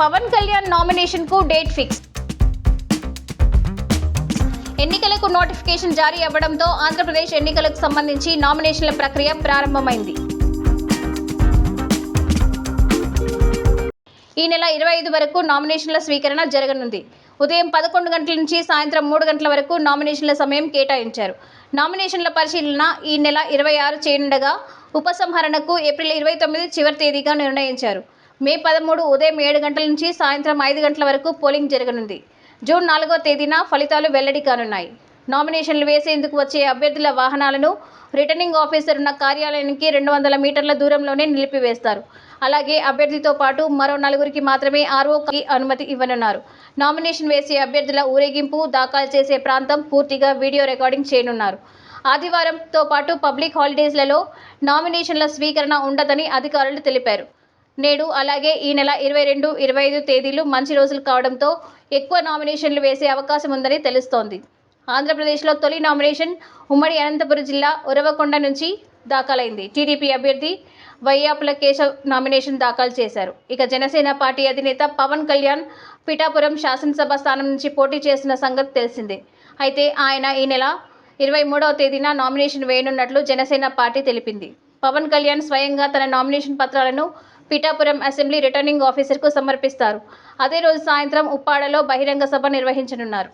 పవన్ కళ్యాణ్ నామినేషన్కు date fix ఎన్నికలకు notification జారీ అవ్వడంతో ఆంధ్రప్రదేశ్ ఎన్నికలకు సంబంధించి నామినేషన్ల ప్రక్రియ ప్రారంభమైంది. ఈ నెల ఇరవై ఐదు వరకు నామినేషన్ల స్వీకరణ జరగనుంది. ఉదయం పదకొండు గంటల నుంచి సాయంత్రం మూడు గంటల వరకు నామినేషన్ల సమయం కేటాయించారు. నామినేషన్ల పరిశీలన ఈ నెల ఇరవై ఆరు చేయనుండగా ఉపసంహరణకు ఏప్రిల్ ఇరవై తొమ్మిది చివరి తేదీగా నిర్ణయించారు. మే పదమూడు ఉదయం ఏడు గంటల నుంచి సాయంత్రం ఐదు గంటల వరకు పోలింగ్ జరగనుంది. జూన్ నాలుగో తేదీన ఫలితాలు వెల్లడి కానున్నాయి. నామినేషన్లు వేసేందుకు వచ్చే అభ్యర్థుల వాహనాలను రిటర్నింగ్ ఆఫీసర్ ఉన్న కార్యాలయానికి రెండు వందల మీటర్ల దూరంలోనే నిలిపివేస్తారు. అలాగే అభ్యర్థితో పాటు మరో నలుగురికి మాత్రమే ఆర్ఓకి అనుమతి ఇవ్వనున్నారు. నామినేషన్ వేసే అభ్యర్థుల ఊరేగింపు దాఖలు చేసే ప్రాంతం పూర్తిగా వీడియో రికార్డింగ్ చేయనున్నారు. ఆదివారంతో పాటు పబ్లిక్ హాలిడేస్లలో నామినేషన్ల స్వీకరణ ఉండదని అధికారులు తెలిపారు. నేడు అలాగే ఈ నెల ఇరవై రెండు ఇరవై ఐదు తేదీలు మంచి రోజులు కావడంతో ఎక్కువ నామినేషన్లు వేసే అవకాశం ఉందని తెలుస్తోంది. ఆంధ్రప్రదేశ్లో తొలి నామినేషన్ ఉమ్మడి అనంతపురం జిల్లా ఉరవకొండ నుంచి దాఖలైంది. టీడీపీ అభ్యర్థి వైయాపుల కేశవ్ నామినేషన్ దాఖలు చేశారు. ఇక జనసేన పార్టీ అధినేత పవన్ కళ్యాణ్ పిఠాపురం శాసనసభ స్థానం నుంచి పోటీ చేసిన సంగతి తెలిసిందే. అయితే ఆయన ఈ నెల ఇరవై మూడవ తేదీన నామినేషన్ వేయనున్నట్లు జనసేన పార్టీ తెలిపింది. పవన్ కళ్యాణ్ స్వయంగా తన నామినేషన్ పత్రాలను పిఠాపురం అసెంబ్లీ రిటర్నింగ్ ఆఫీసర్కు సమర్పిస్తారు. అదే రోజు సాయంత్రం ఉప్పాడలో బహిరంగ సభ నిర్వహించనున్నారు.